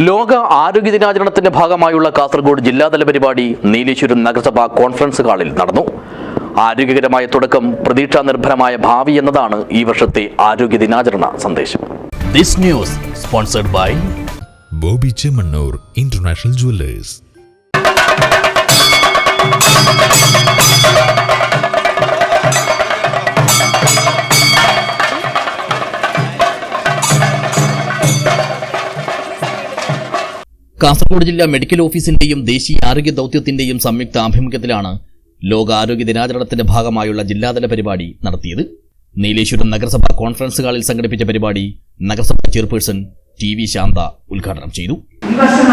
ലോക ആരോഗ്യ ദിനാചരണത്തിന്റെ ഭാഗമായുള്ള കാസർഗോഡ് ജില്ലാതല പരിപാടി നീലേശ്വരം നഗരസഭാ കോൺഫറൻസ് ഹാളിൽ നടന്നു. ആരോഗ്യകരമായ തുടക്കം പ്രതീക്ഷാ നിർഭരമായ ഭാവി എന്നതാണ് ഈ വർഷത്തെ ആരോഗ്യ ദിനാചരണ സന്ദേശം. This news sponsored by Bobby Chemmanur international jewellers. Kasaragod ജില്ലാ മെഡിക്കൽ ഓഫീസിന്റെയും ദേശീയ ആരോഗ്യ ദൗത്യത്തിന്റെയും സംയുക്ത ആഭിമുഖ്യത്തിലാണ് ലോക ആരോഗ്യ ദിനാചരണത്തിന്റെ ഭാഗമായുള്ള ജില്ലാതല പരിപാടി നടത്തിയത്. നീലേശ്വരം നഗരസഭാ കോൺഫറൻസ് ഹാളിൽ സംഘടിപ്പിച്ച പരിപാടി നഗരസഭാ ചെയർപേഴ്സൺ ടി വി ശാന്ത ഉദ്ഘാടനം ചെയ്തു. ഈ വർഷം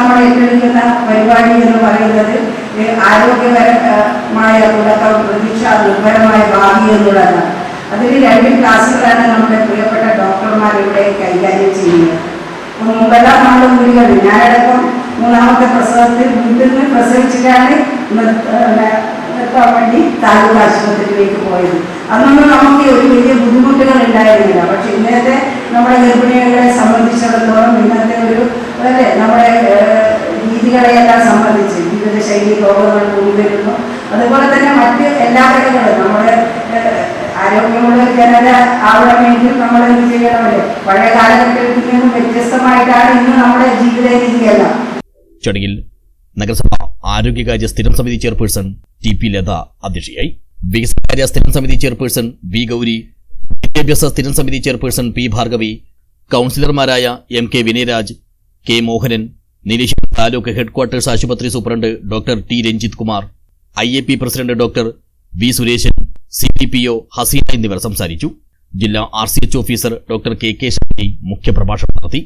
പരിപാടി എന്ന് ആരോഗ്യപരമായ തുടക്കം പ്രതീക്ഷ നിർഭരമായ ഭാവി എന്നുള്ളതാണ്. അതിൽ രണ്ട് ക്ലാസ്സുകളാണ് നമ്മുടെ പ്രിയപ്പെട്ട ഡോക്ടർമാർ ഇവിടെ കൈകാര്യം ചെയ്യുന്നത്. മുമ്പെല്ലാം നമ്മൾ വീടുകളിൽ ഞാനടക്കം മൂന്നാമത്തെ പ്രസവത്തിൽ വീട്ടിൽ പ്രസവിച്ചിട്ടാണ് നിർത്താൻ വേണ്ടി താലൂക്ക് ആശുപത്രിയിലേക്ക് പോയത്. അന്നൊന്നും നമുക്ക് ഒരു വലിയ ബുദ്ധിമുട്ടുകൾ ഉണ്ടായിരുന്നില്ല. പക്ഷെ ഇന്നത്തെ നമ്മുടെ ഗർഭിണികളെ സംബന്ധിച്ചിടത്തോളം ഇന്നത്തെ ഒരു അല്ലേ നമ്മുടെ രീതികളെയെല്ലാം സംബന്ധിച്ച് ജീവിതശൈലി രോഗങ്ങൾ കൂടിവരുന്നു. അതുപോലെ തന്നെ മറ്റ് എല്ലാ ഘടകങ്ങളും നമ്മുടെ ആരോഗ്യമുള്ള ജനത ആവണമെങ്കിൽ നമ്മൾ എന്ത് ചെയ്യണമല്ലോ പഴയ കാലഘട്ടത്തിൽ നിന്നും വ്യത്യസ്തമായിട്ടാണ് ഇന്ന് നമ്മുടെ ജീവിത രീതിയെല്ലാം ചടങ്ങിൽ നഗരസഭ ആരോഗ്യകാര്യ സ്ഥിരം സമിതി ചെയർപേഴ്സൺ ടി പി ലത അധ്യക്ഷയായി. വികസനകാര്യ സ്ഥിരം സമിതി ചെയർപേഴ്സൺ വി ഗൗരി വിദ്യാഭ്യാസ സ്ഥിരം സമിതി ചെയർപേഴ്സൺ പി ഭാർഗവി കൗൺസിലർമാരായ M K Vinayaraj K Mohanan Nileshwaram taluk headquarters ആശുപത്രി superintendent doctor T Ranjith Kumar I A P president doctor V Sureshan C D P O Haseena എന്നിവർ സംസാരിച്ചു. ജില്ലാ R C H officer doctor K K Shakthi മുഖ്യപ്രഭാഷണം നടത്തി.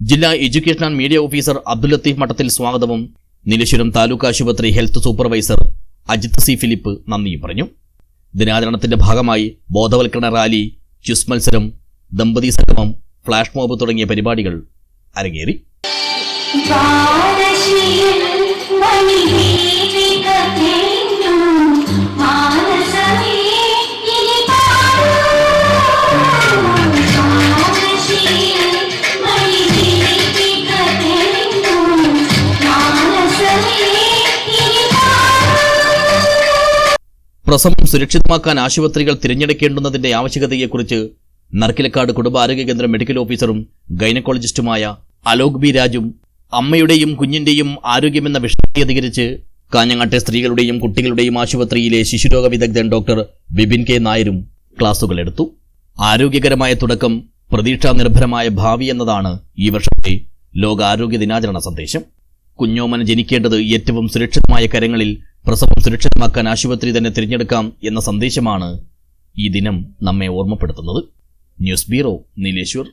ജില്ലാ education and media officer Abdul Latheef Madathil സ്വാഗതവും. നീലേശ്വരം താലൂക്ക് ആശുപത്രി health supervisor Ajith C Philip നന്ദിയും പറഞ്ഞു. ദിനാചരണത്തിന്റെ ഭാഗമായി ബോധവൽക്കരണ റാലി ക്യുസ് മത്സരം ദമ്പതി സംഗമം ഫ്ലാഷ് മോബ് തുടങ്ങിയ പരിപാടികൾ അരങ്ങേറി. പ്രസവം സുരക്ഷിതമാക്കാൻ ആശുപത്രികൾ തിരഞ്ഞെടുക്കേണ്ടുന്നതിന്റെ ആവശ്യകതയെക്കുറിച്ച് നർക്കിലക്കാട് കുടുംബാരോഗ്യ കേന്ദ്രം മെഡിക്കൽ ഓഫീസറും ഗൈനക്കോളജിസ്റ്റുമായ അലോക് ബി രാജും അമ്മയുടെയും കുഞ്ഞിന്റെയും ആരോഗ്യമെന്ന വിഷയത്തെ അധികരിച്ച് കാഞ്ഞങ്ങാട്ടെ സ്ത്രീകളുടെയും കുട്ടികളുടെയും ആശുപത്രിയിലെ ശിശുരോഗ വിദഗ്ധൻ ഡോക്ടർ ബിപിൻ കെ നായരും ക്ലാസുകൾ എടുത്തു. ആരോഗ്യകരമായ തുടക്കം പ്രതീക്ഷാ നിർഭരമായ ഭാവി എന്നതാണ് ഈ വർഷത്തെ ലോകാരോഗ്യ ദിനാചരണ സന്ദേശം. കുഞ്ഞോമന ജനിക്കേണ്ടത് ഏറ്റവും സുരക്ഷിതമായ കരങ്ങളിൽ പ്രസവം സുരക്ഷിതമാക്കാൻ ആശുപത്രി തന്നെ തിരഞ്ഞെടുക്കാം എന്ന സന്ദേശമാണ് ഈ ദിനം നമ്മെ ഓർമ്മപ്പെടുത്തുന്നത്. News bureau Nileshwar.